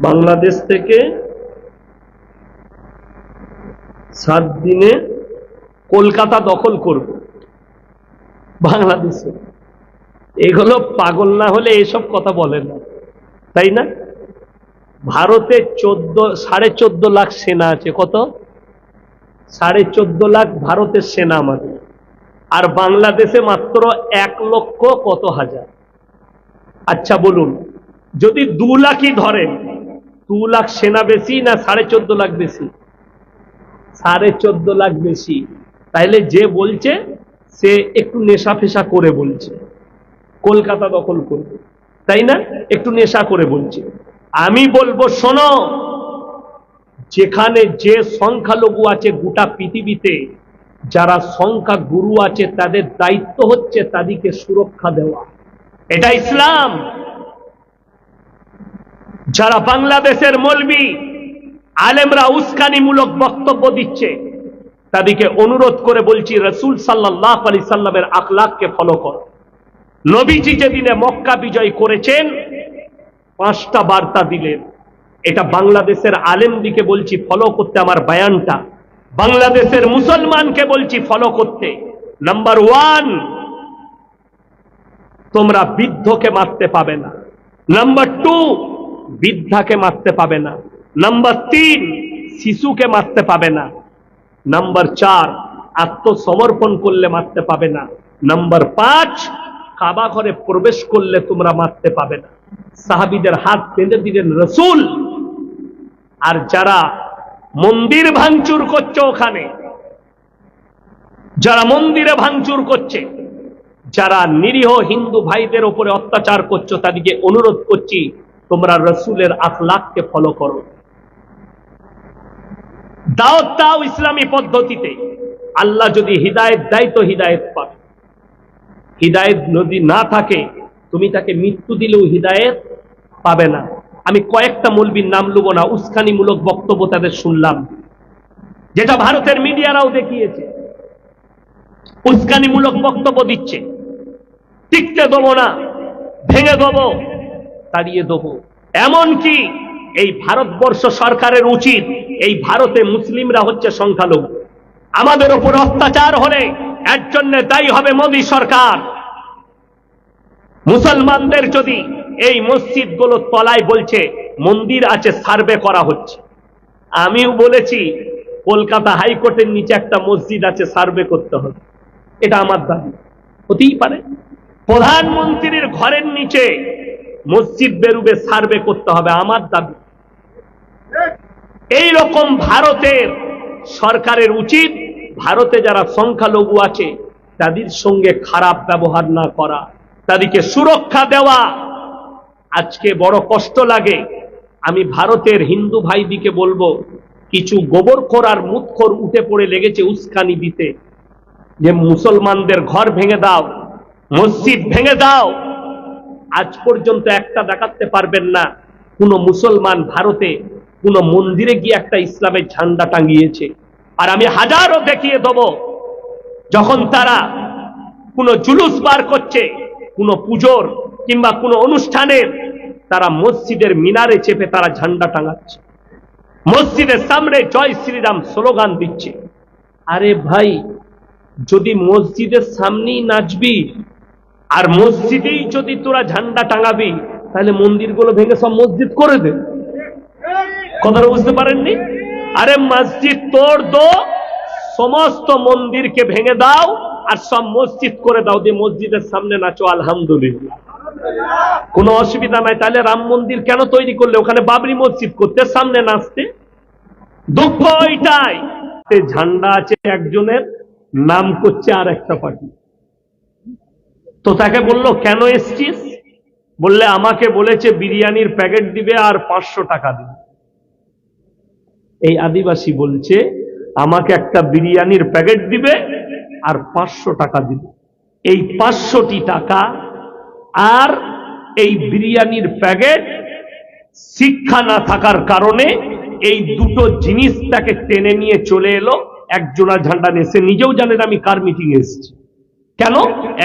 বাংলাদেশ থেকে সাত দিনে কলকাতা দখল করব। বাংলাদেশে। এগুলো পাগল না হলে এসব কথা বলে না। তাই না? ভারতে চোদ্দ, সাড়ে চোদ্দ লাখ সেনা আছে। কত? সাড়ে চোদ্দ লাখ ভারতের সেনা আমাদের। আর বাংলাদেশে মাত্র এক লক্ষ কত হাজার? আচ্ছা বলুন, যদি দু লাখই ধরেন দু লাখ সেনা বেশি না সাড়ে চোদ্দ লাখ বেশি? সাড়ে চোদ্দ লাখ বেশি। তাইলে যে বলছে, সে একটু নেশা ফেশা করে বলছে। কলকাতা দখল করবে। তাই না? একটু নেশা করে বলছে। আমি বলব, শোনো, যেখানে যে সংখ্যালঘু আছে গোটা পৃথিবীতে, যারা সংখ্যা গুরু আছে, তাদের দায়িত্ব হচ্ছে তাদেরকে সুরক্ষা দেওয়া। এটা ইসলাম। যারা বাংলাদেশের মলবি, আলেমরা উস্কানিমূলক বক্তব্য দিচ্ছে, তাদেরকে অনুরোধ করে বলছি, রসুল সাল্লাহ আলি সাল্লামের আখলাককে ফলো কর। নবীজি যেদিনে মক্কা বিজয় করেছেন, পাঁচটা বার্তা দিলেন। এটা বাংলাদেশের আলেমদিকে বলছি ফলো করতে আমার বায়ানটা। বাংলাদেশের মুসলমানকে বলছি ফলো করতে। নাম্বার ওয়ান তোমরা বৃদ্ধকে মারতে পাবে না। নাম্বার টু বৃদ্ধাকে মারতে পাবে না। নাম্বার তিন, শিশুকে মারতে পাবে না। নাম্বার চার, আত্মসমর্পণ করলে মারতে পাবে না। নাম্বার পাঁচ কাবা ঘরে প্রবেশ করলে তোমরা মারতে পাবে না। সাহাবিদের হাত বেঁধে দিলেন রসুল। আর যারা মন্দির ভাঙচুর করছে ওখানে, যারা মন্দিরে ভাঙচুর করছে, যারা নিরীহ হিন্দু ভাইদের উপরে অত্যাচার করছ, তাদেরকে অনুরোধ করছি তোমরা রসুলের আখলাককে ফলো করো। দাওয়াত দাও ইসলামী পদ্ধতিতে। আল্লাহ যদি হৃদায়ত দেয় তো হৃদায়ত পাবে। হৃদায়ত যদি না থাকে, তুমি তাকে মৃত্যু দিলেও হৃদায়ত পাবে না। আমি কয়েকটা মৌলবীর নাম লুব না, উস্কানিমূলক বক্তব্য তাদের শুনলাম। যেটা ভারতের মিডিয়ারাও দেখিয়েছে। উস্কানিমূলক বক্তব্য দিচ্ছে। টিকতে দেবো না, ভেঙে দেবো। তাড়িয়ে দেবো। এমনকি এই ভারতবর্ষ সরকারের উচিত এই ভারতে মুসলিমরা হচ্ছে সংখ্যালঘু। আমাদের উপর অত্যাচার হলে এর জন্য দায়ী হবে মোদী সরকার। মুসলমানদের যদি এই মসজিদগুলো তলায় বলছে, মন্দির আছে, সার্ভে করা হচ্ছে। আমিও বলেছি, কলকাতা হাইকোর্টের নিচে একটা মসজিদ আছে, সার্ভে করতে হবে। এটা আমার দাবি। হতেই পারে। প্রধানমন্ত্রীর ঘরের নিচে মসজিদ বেরুবে, সার্ভে করতে হবে, আমার দাবি। এই রকম ভারতের সরকারের উচিত, ভারতে যারা সংখ্যালঘু আছে, তাদের সঙ্গে খারাপ ব্যবহার না করা, তাদেরকে সুরক্ষা দেওয়া। আজকে বড় কষ্ট লাগে। আমি ভারতের হিন্দু ভাইদিকে বলব, কিছু গোবরখোর আর মুতখোর উঠে পড়ে লেগেছে উস্কানি দিতে। যে মুসলমানদের ঘর ভেঙে দাও, মসজিদ ভেঙে দাও। আজ পর্যন্ত একটা দেখাতে পারবেন না। কোন মুসলমান ভারতে, কোন মন্দিরে গিয়ে একটা ইসলামের ঝান্ডা টাঙ্গিয়েছে আর আমি হাজারও দেখিয়ে দেব, যখন তারা কোনো জুলুস বার করছে, কোনো পুজোর কিংবা কোনো অনুষ্ঠানের, তারা মসজিদের মিনারে চেপে তারা ঝান্ডা টাঙাচ্ছে। মসজিদের সামনে জয় শ্রীরাম স্লোগান দিচ্ছে। আরে ভাই, যদি মসজিদের সামনেই নাচবি আর মসজিদেই যদি তোরা ঝান্ডা টাঙাবি, তাহলে মন্দিরগুলো ভেঙে সব মসজিদ করে দে। কথাটা বুঝতে পারেননি? আরে মসজিদ তোর দো, সমস্ত মন্দিরকে ভেঙে দাও আর সব মসজিদ করে দাও, দিয়ে মসজিদের সামনে নাচো, আলহামদুলিল্লাহ। কোনো অসুবিধা নাই। তাহলে রাম মন্দির কেন তৈরি করলে? ওখানে বাবরি মসজিদ করতে, সামনে নাচতে। দুঃখ ওইটাই ঝান্ডা আছে একজনের, নাম করছে আর একটা পার্টি। তো তাকে বলল, কেন এসছিস? বললে, আমাকে বলেছে বিরিয়ানির প্যাকেট দিবে আর পাঁচশো টাকা দিবে। এই আদিবাসী বলছে, আমাকে একটা বিরিয়ানির প্যাকেট দিবে আর পাঁচশো টাকা দিবে। এই পাঁচশোটি টাকা আর এই বিরিয়ানির প্যাকেট শিক্ষা না থাকার কারণে এই দুটো জিনিস তাকে টেনে নিয়ে চলে এলো। একজোড়া ঝান্ডা সে নিজেও জানেন আমি কার মিটিং এসেছি। কেন?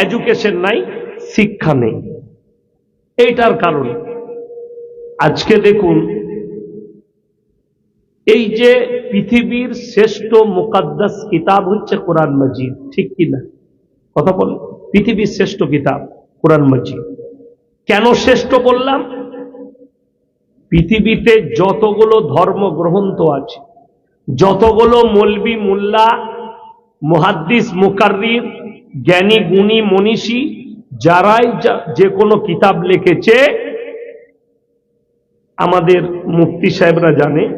এডুকেশন নাই, শিক্ষা নেই। এইটার কারণ। আজকে দেখুন, এই যে পৃথিবীর শ্রেষ্ঠ মুকাদ্দাস কিতাব হচ্ছে কোরআন মজিদ, ঠিক কিনা কথা বল পৃথিবীর শ্রেষ্ঠ কিতাব, কোরআন মজিদ। কেন শ্রেষ্ঠ বললাম? পৃথিবীতে যতগুলো ধর্মগ্রন্থ আছে, যতগুলো মলবি, মোল্লা, মুহাদ্দিস, মুকাররির জ্ঞানী, গুণী, মনীষী, যারাই যা- কোনো কিতাব লিখেছে, আমাদের মুফতি সাহেবরা জানে।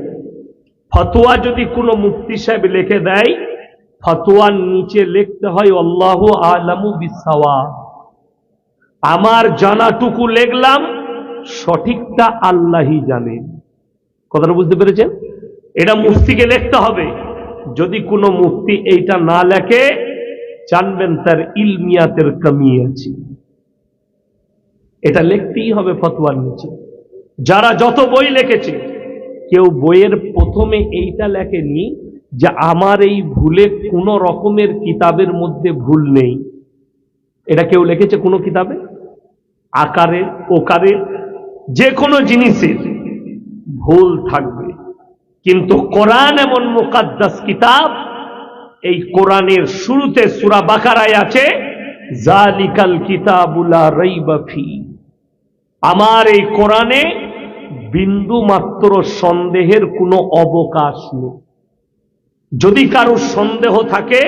ফতোয়া যদি কোনো মুফতি সাহেব লিখে দেয় ফতোয়ার নিচে লিখতে হয়, আল্লাহ আলামু বিসাওয়া আমার জানাটুকু লিখলাম, সঠিকটা আল্লাহই জানেন কথাটা বুঝতে পেরেছেন? এটা মুফতিকে লিখতে হবে। যদি কোনো মুফতি এইটা না লেখে জানবেন তার ইলমিয়াতের কমি আছে এটা লিখতেই হবে ফতোয়ার নিচে। যারা যত বই লিখেছে, কেউ বইয়ের প্রথমে এইটা লেখেনি যে আমার এই ভুলে কোনো রকমের কিতাবের মধ্যে ভুল নেই। এটা কেউ লিখেছে কোনো কিতাবে? আকারে ওকারে যে কোনো জিনিসের ভুল থাকবে। কিন্তু কোরআন এমন মোকাদ্দাস কিতাব এই কোরআনের শুরুতে সুরা বাকারায় আছে, জালিকাল কিতাবুলা রাইবা ফি। আমার এই কোরআনে বিন্দু মাত্র সন্দেহের কোনো অবকাশ নেই। যদি কারও সন্দেহ থাকে,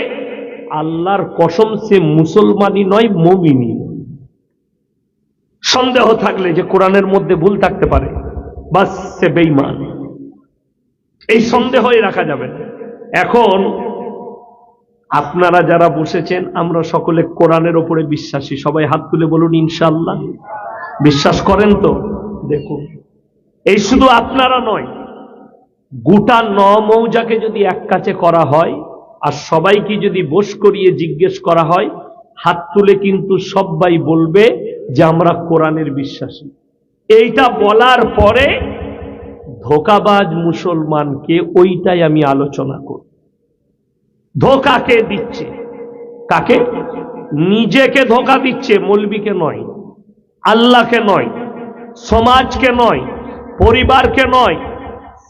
আল্লাহর কসম সে মুসলমানই নয় মমিনী সন্দেহ থাকলে যে কোরআনের মধ্যে ভুল থাকতে পারে, বাস সে বেইমান এই সন্দেহই রাখা যাবে এখন আপনারা যারা বসেছেন, আমরা সকলে কোরআনের ওপরে বিশ্বাসী। সবাই হাত তুলে বলুন ইনশাল্লাহ বিশ্বাস করেন তো? দেখুন। এই শুধু আপনারা নয়, গোটা ন মৌজাকে যদি এক কাছে করা হয়, আর সবাইকে যদি বোস করিয়ে জিজ্ঞেস করা হয়, হাত তুলে কিন্তু সবাই বলবে যে আমরা কোরআনের বিশ্বাসী। এইটা বলার পরে ধোকাবাজ মুসলমানকে ওইটাই আমি আলোচনা করব। ধোকা কে দিচ্ছে? কাকে? নিজেকে ধোকা দিচ্ছে মলবিকে নয়, আল্লাহকে নয়, সমাজকে নয়, পরিবারকে নয়,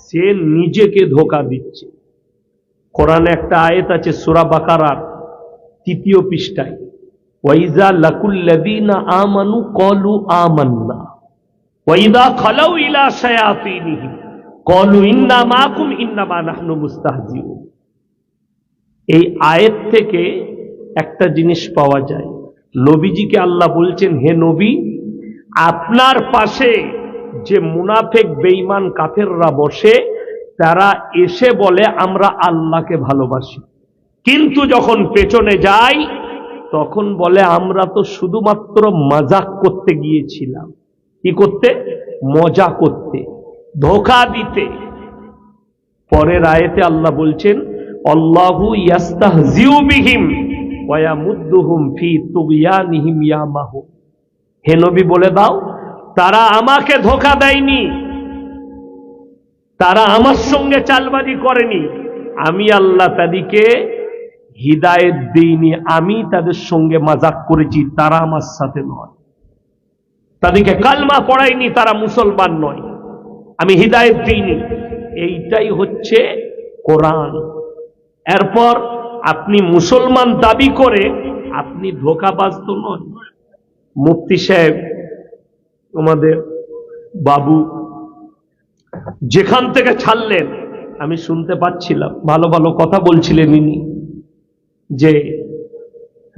সে নিজেকে ধোকা দিচ্ছে। কোরআনে একটা আয়েত আছে, সুরা বাকারার তৃতীয় পৃষ্ঠায়, ওয়াইজা লাকুল্লাযীনা আমানু কলু আমান্না, ওয়াইদা খালাউ ইলা শায়াতিনিহিম কলু ইন্না মাকুম ইন্নামা নাহনু মুস্তাহজিউন। এই আয়ের থেকে একটা জিনিস পাওয়া যায়। নবীজিকে আল্লাহ বলছেন, হে নবী, আপনার পাশে যে মুনাফেক, বেঈমান, কাফেররা বসে, তারা এসে বলে, আমরা আল্লাহকে ভালোবাসি। কিন্তু যখন পেছনে যাই তখন বলে, আমরা তো শুধুমাত্র মজাক করতে গিয়েছিলাম। কি করতে? মজা করতে, ধোকা দিতে। পরের আয়েতে আল্লাহ বলছেন অল্লাহু ইয়াস্তাহজিউ বিহিম ওয়া ইয়ামুদ্দুহুম ফি তুগয়ানিহিম ইয়ামাহু হে নবী, বলে দাও, তারা আমাকে ধোকা দেয়নি, তারা আমার সঙ্গে চালবাজি করেনি। আমি আল্লাহ তাদেরকে হিদায়ত দিইনি, আমি তাদের সঙ্গে মাজাক করেছি, তারা আমার সাথে নয়। তাদেরকে কালমা পড়াইনি তারা মুসলমান নয়। আমি হিদায়ত দিইনি। এইটাই হচ্ছে কোরআন। এরপর আপনি মুসলমান দাবি করে আপনি ধোকাবাজ তো নন। মুফতি সাহেব, আমাদের বাবু, যেখান থেকে ছাড়লেন, আমি শুনতে পাচ্ছিলাম, ভালো ভালো কথা বলছিলেন ইনি, যে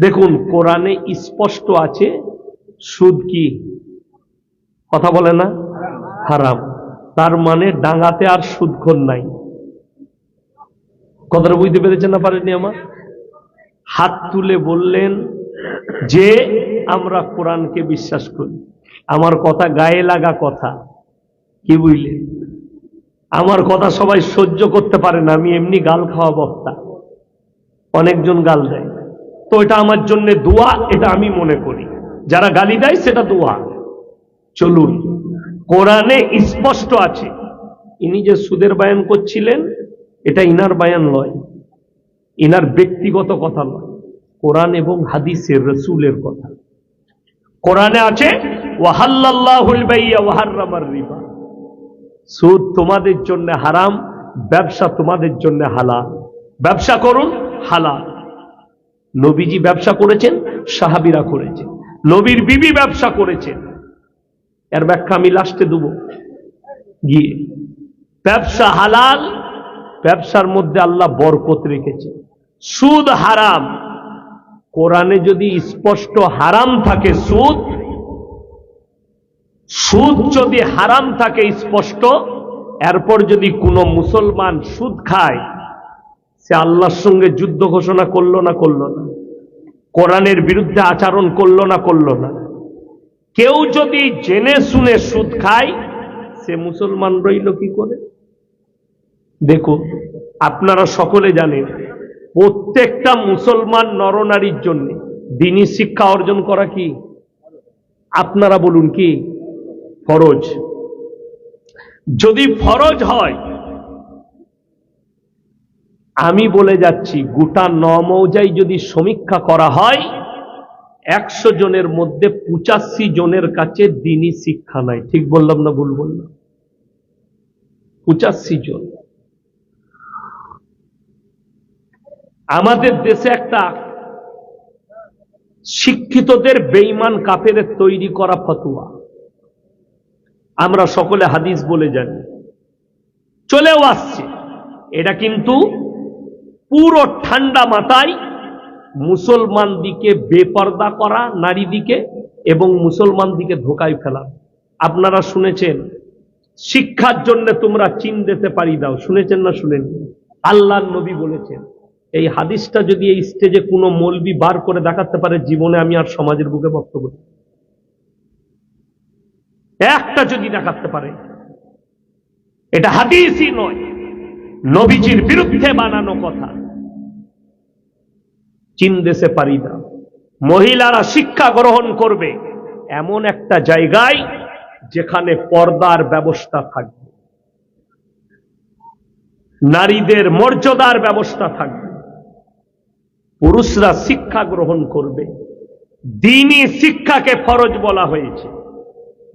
দেখুন, কোরআনে স্পষ্ট আছে, সুদ কি? কথা বলে না? হারাম। তার মানে ডাঙাতে আর সুদখোর নাই। কথাটা বুঝতে পেরেছেন না পারেনি আমার? হাত তুলে বললেন, যে আমরা কোরআনকে বিশ্বাস করি, আমার কথা গায়ে লাগা কথা। কি বুঝলেন? আমার কথা সবাই সহ্য করতে পারে না, আমি এমনি গাল খাওয়া বক্তা। অনেকজন গাল দেয়। তো এটা আমার জন্য দোয়া, এটা আমি মনে করি। যারা গালি দেয়, সেটা দোয়া। চলুন, কোরআনে স্পষ্ট আছে। ইনি যে সুদের বায়ন করছিলেন এটা ইনার বায়ান নয় ইনার ব্যক্তিগত কথা নয় কোরআন এবং হাদিসের রসুলের কথা। কোরআনে আছে সুদ তোমাদের জন্য হারাম, ব্যবসা তোমাদের জন্য হালাল। ব্যবসা করুন, হালাল। নবীজি ব্যবসা করেছেন, সাহাবিরা করেছেন। নবীর বিবি ব্যবসা করেছেন। এর ব্যাখ্যা আমি লাস্টে দেব। গিয়ে, ব্যবসা হালাল ব্যবসার মধ্যে আল্লাহ বরকত রেখেছে। সুদ হারাম। কোরআনে যদি স্পষ্ট হারাম থাকে সুদ সুদ যদি হারাম থাকে স্পষ্ট, এরপর যদি কোনো মুসলমান সুদ খায়, সে আল্লাহর সঙ্গে যুদ্ধ ঘোষণা করল না করল না? কোরআনের বিরুদ্ধে আচরণ করল না করল না? কেউ যদি জেনে শুনে সুদ খায়, সে মুসলমান রইল কি করে? দেখুন আপনারা সকলে জানেন, প্রত্যেকটা মুসলমান নরনারীর জন্য দিনী শিক্ষা অর্জন করা কি? আপনারা বলুন কি? ফরজ। যদি ফরজ হয়, আমি বলে যাচ্ছি, গোটা নমৌজাই যদি সমীক্ষা করা হয়, একশো জনের মধ্যে পঁচাশি জনের কাছে দিনই শিক্ষা নাই। ঠিক বললাম না ভুল বললাম? পঁচাশি জন। আমাদের দেশে একটা শিক্ষিতদের বেইমান কাপের তৈরি করা ফতুয়া। আমরা সকলে হাদিস বলে জানি। চলেও আসছে। এটা কিন্তু পুরো ঠান্ডা মাথায় মুসলমান দিকে বেপর্দা করা, নারী দিকে এবং মুসলমান দিকে ধোকায় ফেলা। আপনারা শুনেছেন, শিক্ষার জন্য তোমরা চিন দিতে পারি দাও। শুনেছেন না শুনেন আল্লাহ নবী বলেছেন। এই হাদিসটা যদি এই স্টেজে কোনো মলবি বার করে দেখাতে পারে, জীবনে আমি আর সমাজের বুকে বক্তব্য একটা যদি দেখাতে পারে, এটা হাদিসই নয়, নবীজির বিরুদ্ধে বানানো কথা। চীন দেশে পারি না। মহিলারা শিক্ষা গ্রহণ করবে এমন একটা জায়গায় যেখানে পর্দার ব্যবস্থা থাকবে। নারীদের মর্যাদার ব্যবস্থা থাকবে। পুরুষরা শিক্ষা গ্রহণ করবে। দিনই শিক্ষাকে ফরজ বলা হয়েছে।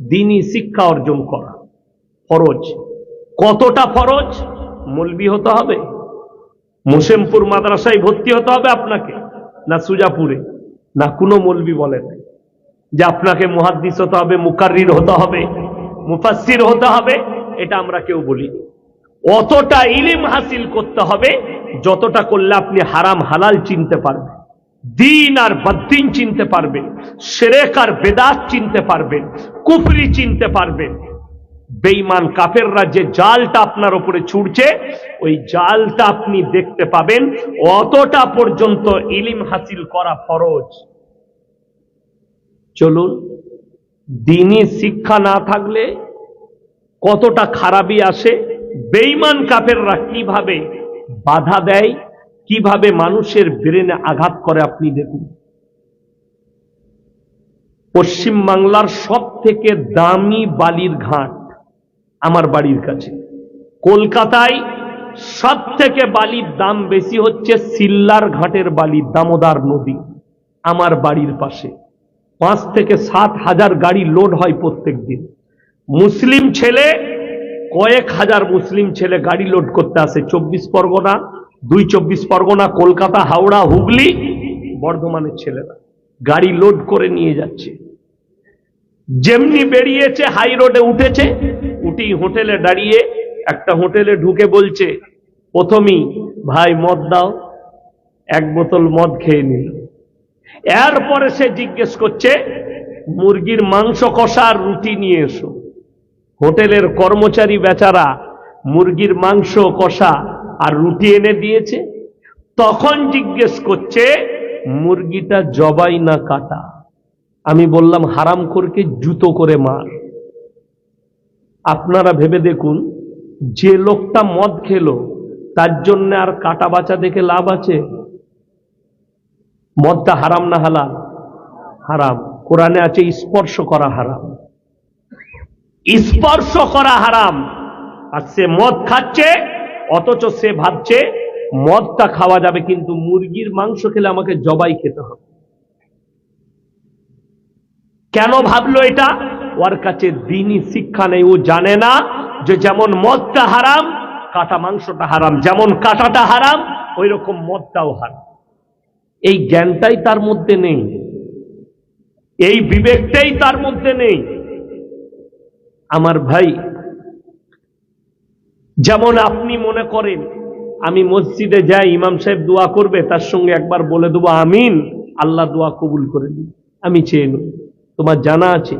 দিনই শিক্ষা অর্জন করা ফরজ। কতটা ফরজ? মলবি হতে হবে। মুসেমপুর মাদ্রাসায় ভর্তি হতে হবে আপনাকে, না সুজাপুরে, না কোনো মলবি বলেন যে আপনাকে মুহাদ্দিস হতে হবে, মুকাররির হতে হবে, মুফাসসির হতে হবে, এটা আমরা কেউ বলিনি। অতটা ইলিম হাসিল করতে হবে, যতটা করলে আপনি হারাম হালাল চিনতে পারবেন। দিন আর বদ্দিন চিনতে পারবেন, সেরেক আর বেদাত চিনতে পারবেন, কুফরি চিনতে পারবেন। বেঈমান কাফেররা যে জালটা আপনার উপরে ছুটছে ওই জালটা আপনি দেখতে পাবেন, অতটা পর্যন্ত ইলিম হাসিল করা ফরজ। চলুন দিনই শিক্ষা না থাকলে কতটা খারাপই আসে বেঈমান কাফেররা কীভাবে বাধা দেয়, কীভাবে মানুষের ব্রেনে আঘাত করে আপনি দেখুন। পশ্চিম বাংলার সব থেকে দামি বালির ঘাট আমার বাড়ির কাছে। কলকাতায় সব থেকে বালির দাম বেশি হচ্ছে সিল্লার ঘাটের বালি, দামোদার নদী, আমার বাড়ির পাশে। পাঁচ থেকে সাত হাজার গাড়ি লোড হয় প্রত্যেক দিন মুসলিম ছেলে কয়েক হাজার মুসলিম ছেলে গাড়ি লোড করতে আসে, চব্বিশ পরগনা, দুই চব্বিশ পরগনা, কলকাতা, হাওড়া, হুগলি, বর্ধমানের ছেলেরা গাড়ি লোড করে নিয়ে যাচ্ছে। যেমনি বেরিয়েছে হাই রোডে উঠেছে উঠি হোটেলে দাঁড়িয়ে একটা হোটেলে ঢুকে বলছে, প্রথমেই ভাই মদ দাও, এক বোতল মদ খেয়ে নিল। এরপরে সে জিজ্ঞেস করছে, মুরগির মাংস কষা আর রুটি নিয়ে এসো। হোটেলের কর্মচারী বেচারা মুরগির মাংস, কষা আর রুটি এনে দিয়েছে, তখন জিজ্ঞেস করছে, মুরগিটা জবাই না কাটা? আমি বললাম হারাম করকে জুতো করে মার। আপনারা ভেবে দেখুন, যে লোকটা মদ খেলো, তার জন্য আর কাটা বাঁচা দেখে লাভ আছে? মদটা হারাম না হালাল? হারাম। কোরআনে আছে, স্পর্শ করা হারাম। স্পর্শ করা হারাম। আর সে মদ খাচ্ছে, অথচ সে ভাবছে, মদটা খাওয়া যাবে, কিন্তু মুরগির মাংস খেলে আমাকে জবাই খেতে হবে। কেন ভাবলো এটা? ওর কাছে দিনই শিক্ষা নেই, ও জানে না যে যেমন মদটা হারাম, কাটা মাংসটা হারাম, যেমন কাটাটা হারাম ওই রকম মদটাও হারাম। এই জ্ঞানটাই তার মধ্যে নেই। এই বিবেকটাই তার মধ্যে নেই। আমার ভাই, যেমন আপনি মনে করেন, আমি মসজিদে যাই, ইমাম সাহেব দোয়া করবে, তার সঙ্গে একবার বলে দেবো, আমিন, আল্লাহ দোয়া কবুল করে দিই আমি চেয়ে নেব তোমার জানা আছে,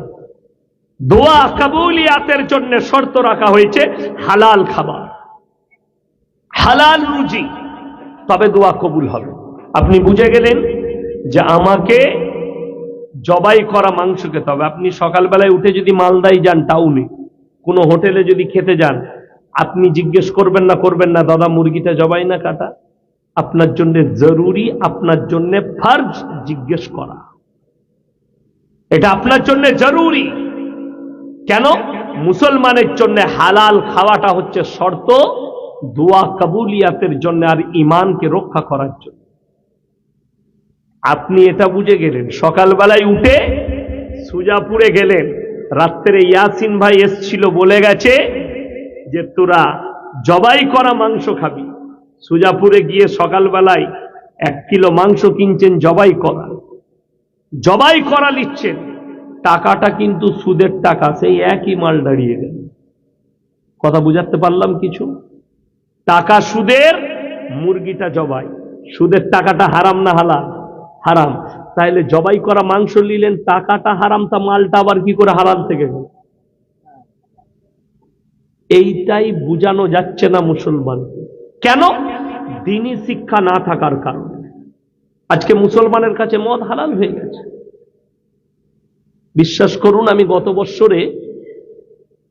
দোয়া কাবুলিয়াতের জন্য শর্ত রাখা হয়েছে, হালাল খাবার। হালাল রুজি, তবে দোয়া কবুল হবে। আপনি বুঝে গেলেন যে আমাকে জবাই করা মাংস খেতে হবে। আপনি সকালবেলায় উঠে যদি মালদাই যান টাউনে কোনো হোটেলে যদি খেতে যান, আপনি জিজ্ঞেস করবেন না করবেন না, দাদা, মুরগিটা জবাই না কাটা? আপনার জন্য জরুরি, আপনার জন্য ফার্জ জিজ্ঞেস করা। এটা আপনার জন্য জরুরি। কেন? মুসলমানের জন্য হালাল খাওয়াটা হচ্ছে শর্ত, দোয়া কাবুলিয়াতের জন্য আর ইমানকে রক্ষা করার জন্য। আপনি এটা বুঝে গেলেন। সকালবেলায় উঠে সুজাপুরে গেলেন। রাত্রে ইয়াসিন ভাই এসছিল, বলে গেছে যে, তোরা জবাই করা মাংস খাবি। সুজাপুরে গিয়ে সকালবেলায় এক কিলো মাংস কিনছেন, জবাই করা। জবাই করা নিচ্ছেন। টাকাটা কিন্তু সুদের টাকা, সেই একই মাল দাঁড়িয়ে গেল। কথা বুঝাতে পারলাম কিছু? টাকা সুদের, মুরগিটা জবাই। সুদের টাকাটা হারাম না হালাল। হারাম। তাইলে জবাই করা মাংস নিলেন, টাকাটা হারাম, তা মালটা আবার কি করে হারাম থেকে গেল? এইটাই বুঝানো যাচ্ছে না মুসলমান। কেন? দিনই শিক্ষা না থাকার কারণে। আজকে মুসলমানের কাছে মদ হালাল হয়ে গেছে। বিশ্বাস করুন, আমি গত বছরে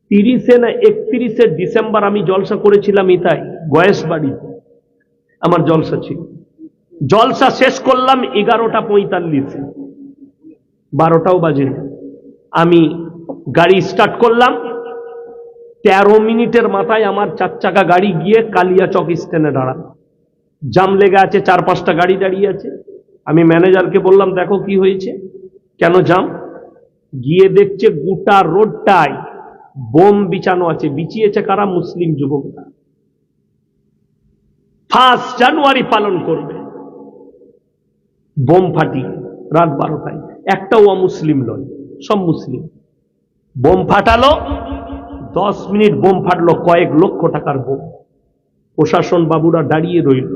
তিরিশে না একত্রিশে ডিসেম্বর আমি জলসা করেছিলাম ইতাই গয়েস বাড়িতে আমার জলসা ছিল। জলসা শেষ করলাম এগারোটা পঁয়তাল্লিশে। বারোটাও বাজে আমি গাড়ি স্টার্ট করলাম। তেরো মিনিটের মাথায় আমার চার চাকা গাড়ি গিয়ে কালিয়াচক স্ট্যান্ডে দাঁড়াল। জাম লেগে আছে, চার পাঁচটা গাড়ি দাঁড়িয়ে আছে। আমি ম্যানেজারকে বললাম, দেখো কি হয়েছে? কেন জাম? গিয়ে দেখছে গোটা রোডটায় বোম বিছানো আছে। বিছিয়েছে কারা? মুসলিম যুবকরা। ফার্স্ট জানুয়ারি পালন করবে। বোম ফাটি রাত বারোটায়। একটাও অমুসলিম নয়, সব মুসলিম। বোম ফাটালো, দশ মিনিট বোম ফাটলো, কয়েক লক্ষ টাকার বোম। প্রশাসন বাবুরা দাঁড়িয়ে রইল।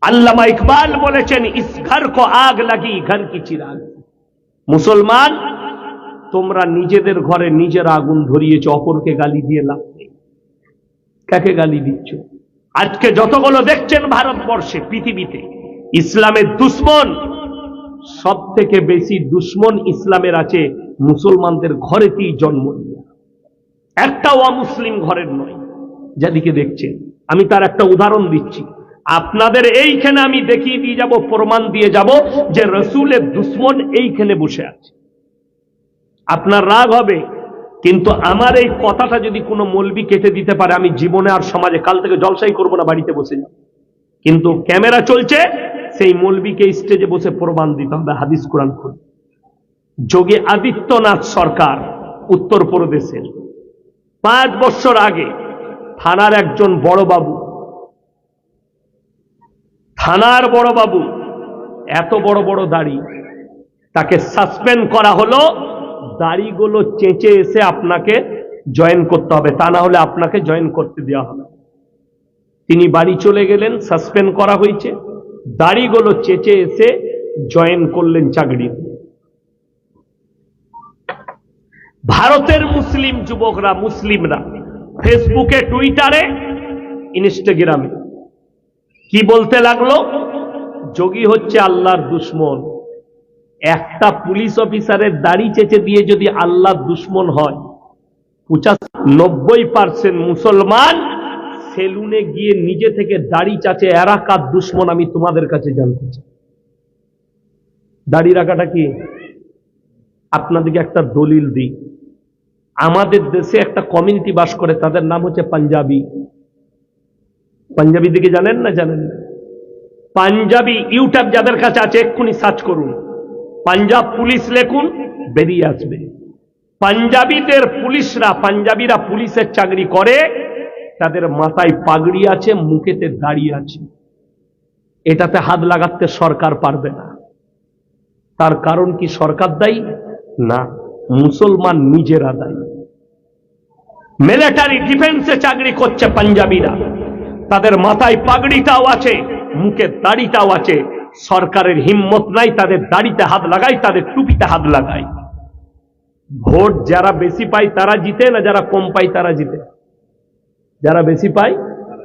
আল্লামা ইকবাল বলেছেন, ইস ঘর কো আগ লাগি, ঘর কি চিরাগ। মুসলমান, তোমরা নিজেদের ঘরে নিজের আগুন ধরিয়েছ, অপরকে গালি দিয়ে লাভ নেই। কাকে গালি দিচ্ছ? আজকে যতগুলো দেখছেন ভারতবর্ষে, পৃথিবীতে ইসলামের দুশ্মন। সব থেকে বেশি দুশ্মন ইসলামের আছে মুসলমানদের ঘরেতেই জন্ম নিয়ে। একটাও অমুসলিম ঘরের নয়। যাদিকে দেখছেন, আমি তার একটা উদাহরণ দিচ্ছি। আপনাদের এইখানে আমি দেখিয়ে দিয়ে যাব, প্রমাণ দিয়ে যাব যে রসুলের দুশ্মন এইখানে বসে আছে। আপনার রাগ হবে, কিন্তু আমার এই কথাটা যদি কোনো মলবি কেটে দিতে পারে, আমি জীবনে আর সমাজে কাল থেকে জলসাই করব না, বাড়িতে বসে যাব। কিন্তু ক্যামেরা চলছে সেই মলবিকে স্টেজে বসে প্রমাণ দিতে হবে হাদিস কোরআন খুলে যোগী আদিত্যনাথ সরকার উত্তরপ্রদেশের পাঁচ বছর আগে থানার একজন বড় বাবু, থানার বড় বাবু, এত বড় বড় দাড়ি, তাকে সাসপেন্ড করা হলো, দাড়িগুলো চেঁচে এসে আপনাকে জয়েন করতে হবে, তা না হলে আপনাকে জয়েন করতে দেওয়া হবে। তিনি বাড়ি চলে গেলেন সাসপেন্ড করা হয়েছে। দাড়িগুলো চেঁচে এসে জয়েন করলেন চাকরি। ভারতের মুসলিম যুবকরা মুসলিমরা ফেসবুকে টুইটারে ইনস্টাগ্রামে কি বলতে লাগল? যোগী হচ্ছে আল্লাহর দুশ্মন। একটা পুলিশ অফিসারের দাড়ি চেচে দিয়ে যদি আল্লাহর দুশ্মন হয়, পঁচাশ নব্বই পার্সেন্ট মুসলমান সেলুনে গিয়ে নিজে থেকে দাড়ি চাচে এরা কার দুশ্মন আমি তোমাদের কাছে জানতে চাই। দাড়ি রাখাটা কি? আপনাদেরকে একটা দলিল দিই। আমাদের দেশে একটা কমিউনিটি বাস করে, তাদের নাম হচ্ছে পাঞ্জাবি। পাঞ্জাবি দিকে জানেন না জানেন না? পাঞ্জাবি ইউটিউব যাদের কাছে আছে, এক্ষুনি সার্চ করুন। পাঞ্জাব পুলিশ লেখুন, বেরিয়ে আসবে। পাঞ্জাবিদের পুলিশরা, পাঞ্জাবিরা পুলিশের চাকরি করে তাদের মাথায় পাগড়ি আছে, মুখেতে দাঁড়িয়ে আছে। এটাতে হাত লাগাতে সরকার পারবে না। তার কারণ কি সরকার দায়ী? না, মুসলমান নিজেরা দায়ী। মিলিটারি ডিফেন্সে চাকরি করছে পাঞ্জাবিরা। তাদের মাথায় পাগড়িটাও আছে, মুখে দাড়িটাও আছে। সরকারের হিম্মত নাই, তাদের দাড়িতে হাত লাগাই, তাদের টুপিতে হাত লাগাই। ভোট যারা বেশি পায় তারা জিতে, না যারা কম পায় তারা জিতে? যারা বেশি পায়,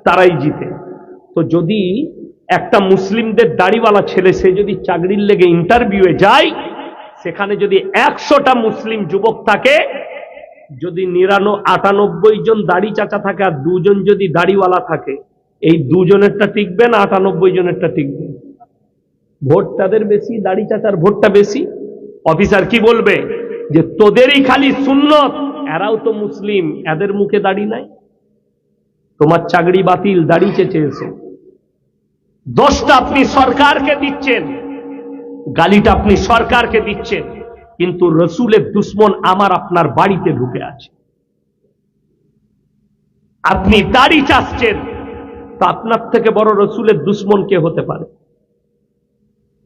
তারাই জিতে। তো যদি একটা মুসলিমদের দাড়িওয়ালা ছেলে, সে যদি চাকরির লেগে ইন্টারভিউয়ে যায়, সেখানে যদি একশোটা মুসলিম যুবক থাকে, যদি নিরানো আটানব্বই জন দাড়ি চাচা থাকে আর দুজন যদি দাড়িওয়ালা থাকে, এই দুজনেরটা টিকবে না আটানব্বই জনেরটা টিকবে? ভোট তাদের বেশি, দাড়ি চাচার ভোটটা বেশি। অফিসার কি বলবে? যে তোদেরই খালি সুন্নত, এরাও তো মুসলিম, এদের মুখে দাড়ি নাই। তোমার চাকরি বাতিল দাড়ি চেয়েছে দোষটা আপনি সরকারকে দিচ্ছেন, গালিটা আপনি সরকারকে দিচ্ছেন, কিন্তু রসুলের দুশ্মন আমার আপনার বাড়িতে ঢুকে আছে। আপনি দাড়ি চাচ্ছেন, তা আপনার থেকে বড় রসুলের দুশ্মন কে হতে পারে?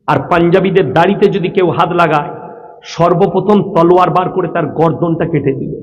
আর পাঞ্জাবিদের দাড়িতে যদি কেউ হাত লাগায়, সর্বপ্রথম তলোয়ার বার করে তার গর্দনটা কেটে দিবে।